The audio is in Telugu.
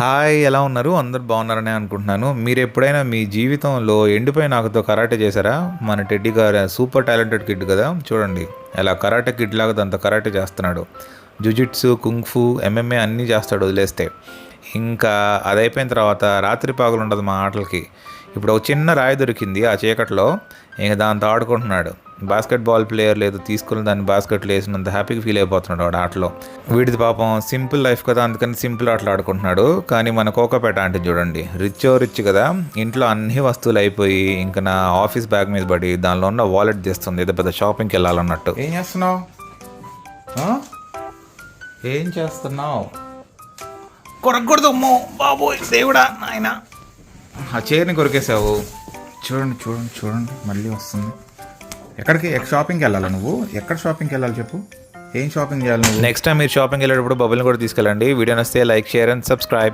హాయ్ ఎలా ఉన్నారు? అందరు బాగున్నారనే అనుకుంటున్నాను. మీరు ఎప్పుడైనా మీ జీవితంలో ఎండిపోయిన ఆకుతో కరాటే చేశారా? మన టెడ్డీ గారు సూపర్ టాలెంటెడ్ కిడ్ కదా? చూడండి ఎలా కరాటే కిడ్ లాగా దాంతో కరాటే చేస్తున్నాడు. జుజిట్సు కుంగ్ఫు ఎంఎంఏ అన్నీ చేస్తాడు వదిలేస్తే. ఇంకా అది అయిపోయిన తర్వాత రాత్రి పాగులు ఉండదు మా ఆటలకి. ఇప్పుడు ఒక చిన్న రాయి దొరికింది ఆ చీకట్లో. ఇంక దాంతో ఆడుకుంటున్నాడు. బాస్కెట్ బాల్ ప్లేయర్ లేదు తీసుకుని దాన్ని బాస్కెట్లో వేసినంత హ్యాపీగా ఫీల్ అయిపోతున్నాడు వాడు ఆటలో. వీడిది పాపం సింపుల్ లైఫ్ కదా అందుకని సింపుల్ ఆటలు ఆడుకుంటున్నాడు. కానీ మన కోకోపేట అంటే చూడండి రిచ్ రిచ్ కదా. ఇంట్లో అన్ని వస్తువులు అయిపోయి ఇంకా నా ఆఫీస్ బ్యాగ్ మీద పడి దానిలో ఉన్న వాలెట్ చేస్తుంది ఏదో పెద్ద షాపింగ్కి వెళ్ళాలన్నట్టు. ఏం చేస్తున్నావు? ఏం చేస్తున్నావు? కొరకూడదు అమ్మో బాబోయ్ దేవుడా నాయనా. ఆ చైర్ని కొరికేసావు. చూడండి చూడండి చూడండి మళ్ళీ వస్తుంది. ఎక్కడికి? షాపింగ్కి వెళ్ళాలా నువ్వు? ఎక్కడ షాపింగ్కి వెళ్ళాలి చెప్పు? ఏం షాపింగ్ చేయాలి నువ్వు? నెక్స్ట్ టైం మీరు షాపింగ్ వెళ్ళేటప్పుడు బబుల్ని కూడా తీసుకెళ్ళండి. వీడియో నస్తే లైక్ షేర్ అండ్ సబ్స్క్రైబ్.